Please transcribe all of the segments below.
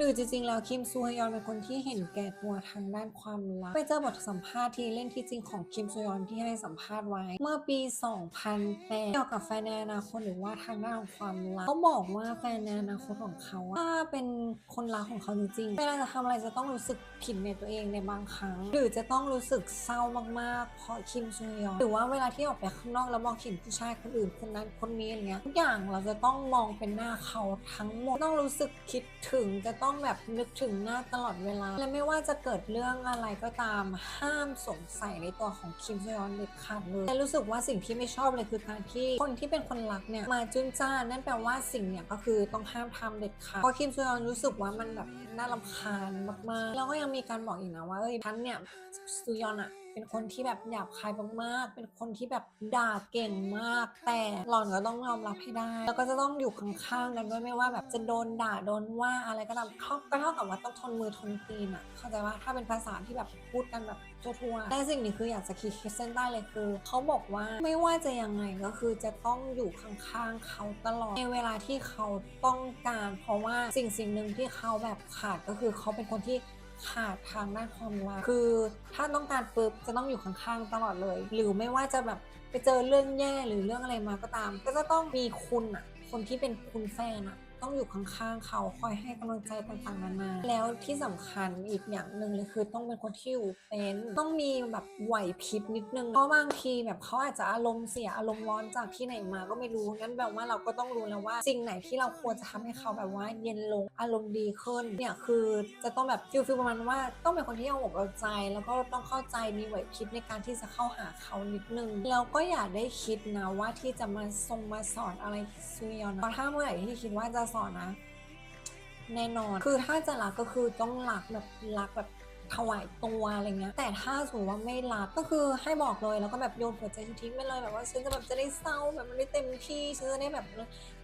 หรือจริงๆ แล้วคิมซูฮยอนเป็นคนที่เห็นแก่ตัวทางด้านความรัก ไปเจอบทสัมภาษณ์ที่เล่นที่จริงของคิมซูฮยอนที่ให้สัมภาษณ์ไว้ เมื่อปี 2008เกี่ยวกับแฟนในอนาคตหรือว่าทางด้านของความรักเขาบอกว่าแฟนในอนาคตของเขาถ้าเป็นคนรักของเขาจริงๆเวลาจะทำอะไรจะต้องรู้สึกผิดในตัวเองในบางครั้ง หรือจะต้องรู้สึกเศร้ามากๆเพราะคิมซูฮยอนหรือว่าเวลาที่ออกไปข้างนอกแล้วมองเห็นผู้ชายคนอื่นคนนั้นคนนี้อะไรเงี้ยทุกอย่างเราจะต้องมองเป็นหน้าเขาทั้งหมดต้องรู้สึกคิดถึงจะต้ององแบบนึกถึงหน้าตลอดเวลา และไม่ว่าจะเกิดเรื่องอะไรก็ตามห้ามสงสัยในตัวของคิมซยอนเด็ดขาดเลยและรู้สึกว่าสิ่งที่ไม่ชอบเลยคือการที่คนที่เป็นคนรักเนี่ยมาจุนจ้านั่นแปลว่าสิ่งเนี่ยก็คือต้องห้ามทำเด็ดขาดเพราะคิมซยอนรู้สึกว่ามันแบบน่ารำคาญมากๆ แล้วก็ยังมีการบอกอีกนะว่าเอ้ยฉันเนี่ยซูยอนอะเป็นคนที่แบบหยาบคายมากๆ เป็นคนที่แบบด่าเก่งมาก แต่หล่อนก็ต้องยอมรับให้ได้ แล้วก็จะต้องอยู่ข้างๆกันด้วยไม่ว่าแบบจะโดนด่าโดนว่าอะไรก็ตามเขาก็เท่ากับว่าต้องทนมือทนตีนอะเข้าใจว่าถ้าเป็นภาษาที่แบบพูดกันแบบทั่วๆแต่สิ่งนี้คืออยากจะคีดเส้นใต้เลยคือเขาบอกว่าไม่ว่าจะยังไงก็คือจะต้องอยู่ข้างๆเขาตลอดในเวลาที่เขาต้องการ เพราะว่าสิ่งสิ่งหนึ่งที่เขาแบบขาดก็คือเขาเป็นคนที่ ขาดทางด้านความรักคือถ้าต้องการปุ๊บจะต้องอยู่ข้างๆตลอดเลย หรือไม่ว่าจะแบบไปเจอเรื่องแย่หรือเรื่องอะไรมาก็ตาม ก็จะต้องมีคุณอะคนที่เป็นคุณแฟนอะ ต้องอยู่ข้างๆเขาคอยให้กำลังใจต่างๆนานาแล้วที่สำคัญอีกอย่างหนึ่งเลยคือต้องเป็นคนที่อยู่เป็นต้องมีแบบไหวพริบนิดนึงเพราะบางทีแบบเขาอาจจะอารมณ์เสียอารมณ์ร้อนจากที่ไหนมาก็ไม่รู้งั้นแบบว่าเราก็ต้องรู้แล้วว่าสิ่งไหนที่เราควรจะทำให้เขาแบบว่าเย็นลงอารมณ์ดีขึ้นเนี่ยคือจะต้องแบบฟิลฟิลประมาณว่าต้องเป็นคนที่เอาอกเอาใจ แล้วก็ต้องเข้าใจมีไหวพริบในการที่จะเข้าหาเขานิดนึงแล้วก็อย่าได้คิดนะว่าที่จะมาทรงมาสอนอะไรซุยอนเพราะถ้าเมื่อไหร่ที่คิดว่าจะสอนนะ แน่นอนคือถ้าจะรักก็คือต้องรักแบบรักแบบถวายตัวอะไรเงี้ยแต่ถ้าสมมติว่าไม่รักก็คือให้บอกเลยแล้วก็แบบโยนหัวใจทิ้งไปเลยแบบว่าฉันจะแบบจะได้เศร้าแบบมันไม่เต็มที่ฉันจะได้แบบ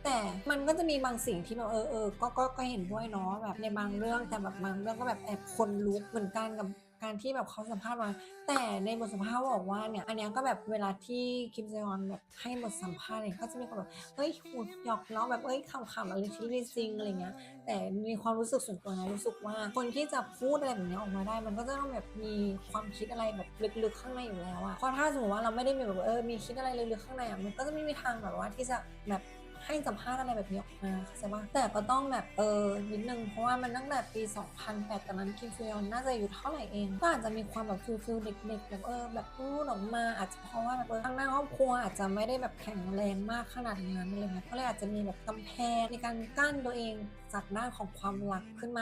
แต่มันก็จะมีบางสิ่งที่แบบเออเออก็ก็ก็เห็นด้วยเนาะแบบในบางเรื่องแต่แบบบางเรื่องก็แบบแอบคนลุกเหมือนกันกับ การที่แบบเขาสัมภาษณ์มา แต่ในบทสัมภาษณ์บอกว่าเนี่ยอันนี้ก็แบบเวลาที่คิมเซยอนแบบให้บทสัมภาษณ์เนี่ยก็จะมีคนแบบเฮ้ยหูหยอกล้อแบบเอ้ยขำๆอะไรที่ไม่จริงอะไรเงี้ยแต่มีความรู้สึกส่วนตัวนะรู้สึกว่าคนที่จะพูดอะไรแบบนี้ออกมาได้ มันก็จะต้องแบบมีความคิดอะไรแบบลึกๆข้างในอยู่แล้วอะเพราะถ้าสมมติว่าเราไม่ได้มีแบบเออมีคิดอะไรลึกๆข้างในอะมันก็จะไม่มีทางแบบว่าที่จะแบบ ให้สัมภาษณ์อะไรแบบนี้ออกมาเข้าใจปะแต่ก็ต้องแบบเออนิดนึงเพราะว่ามันตั้งแต่ปี 2008ตอนนั้นคิมซูยอนน่าจะอยู่เท่าไหร่เอง ก็อาจจะมีความแบบฟิลฟิลเด็กๆแบบเออแบบรู้ออกมาอาจจะเพราะว่าแบบเออทางหน้าครอบครัวอาจจะไม่ได้แบบแข็งแรงมากขนาดนั้นอะไรเงี้ยก็เลยอาจจะมีแบบกำแพงในการกั้นตัวเองจากด้านของความรักขึ้นมา